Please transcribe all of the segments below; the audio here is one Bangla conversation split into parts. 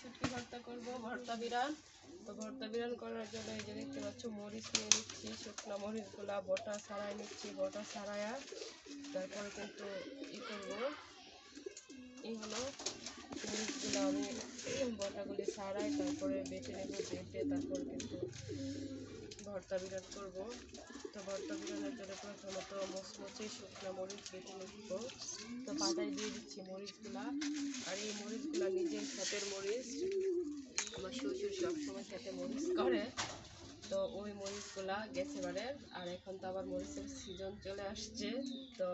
শুটকি ভর্তা করব, ভর্তা বিরান। তো ভর্তা বিরান করার জন্য এই যে দেখতে পাচ্ছ, মরিচ নিয়ে নিচ্ছি, শুকনো মরিচগুলা, বটা সারাই নিচ্ছি, বটা সারায়া তারপরে কিন্তু ই করব। এই হলো মরিচগুলো আমি বটাগুলি সারাই তারপরে বেটে নেব, বেটে তারপর কিন্তু ভর্তা বিরাট করব। তো ভর্তা বিরানের জন্য প্রথমত মচমচে শুকনো মরিচ, বেটে নেব। তো পাতায় দিয়ে দিচ্ছি মরিচগুলা। আর এই মরিচগুলা নিজের ক্ষেতের মরিচ, আমার শ্বশুর সবসময় খেতে মরিচ করে। তো ওই মরিচগুলা গেছে বারে আর এখন তো আবার মরিচের সিজন চলে আসছে। তো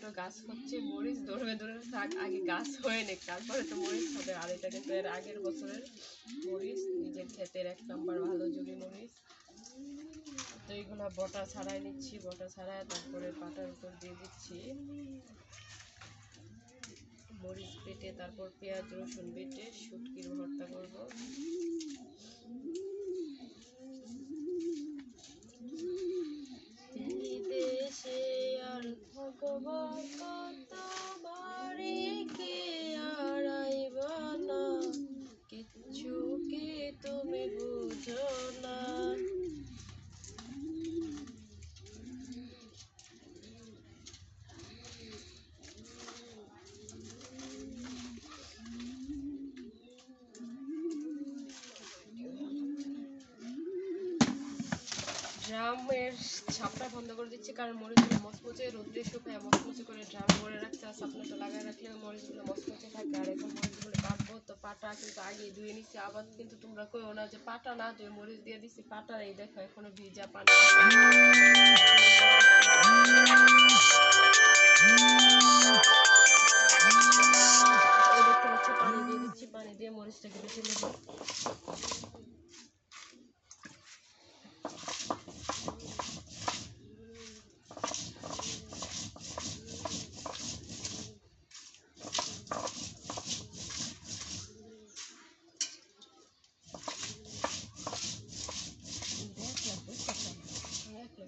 ছোট গাছ হচ্ছে মরিচ, ধরবে ধরে থাক, আগে গাছ হয়ে নে তারপরে তো মরিচ হবে। আর এটা কিন্তু এর আগের বছরের মরিচ, নিজের ক্ষেতের এক নাম্বার ভালো জুড়ি মরিচ। তো এইগুলা বটা ছাড়াই নিচ্ছি, বটা ছাড়াই তারপরে পাটার উপর দিয়ে দিচ্ছি। মরিচ বেটে, তারপর পেঁয়াজ, রসুন বেটে, শুটকির ভর্তা করব। ড্রামের ছাপটা বন্ধ করে দিচ্ছি, কারণ মরিচগুলো মচমচে, রোদ্রে শুকায়, মচমচে করে ড্রাম ভরে রাখতে আর ছাপনাটা লাগায় রাখলে মরিচগুলো মচমচে থাকে। আর এখন মরিচগুলো কাটবো, তো পাটা কিন্তু আগে ধুয়ে নিচ্ছি, আবার কিন্তু তোমরা কইও না যে পাটা না ধুয়ে মরিচ দিয়ে দিচ্ছি, পাটা এই দেখো এখনও ভিজা পানি। পানি দিয়ে দিচ্ছি, পানি দিয়ে মরিচটাকে বেটে নেব।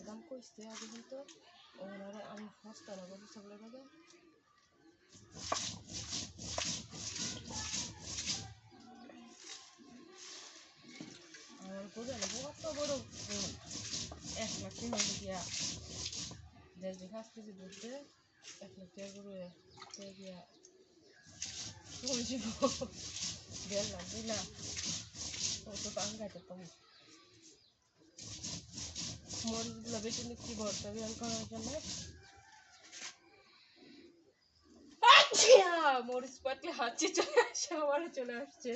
দাম কইছে আগে কিন্তু ওনারা আমি ফার্স্ট না বলি সবলে দাদা আর বোঝা লাগবে কত বড় এক লাখ তিন হাজার দিয়া দেড় বিঘা পাঁচ কেজি দুধ এক লাখ টাকা করে টাকা বুঝিব দেড় লাখ দুই লাখ ও তো পান খাইতে পাবো মরিচগুলো বেটে নিচ্ছি ভর্তা বিরান করার জন্য আচ্ছা! মরিচ পাতলে হাঁচি চলে আসে আমারও চলে আসছে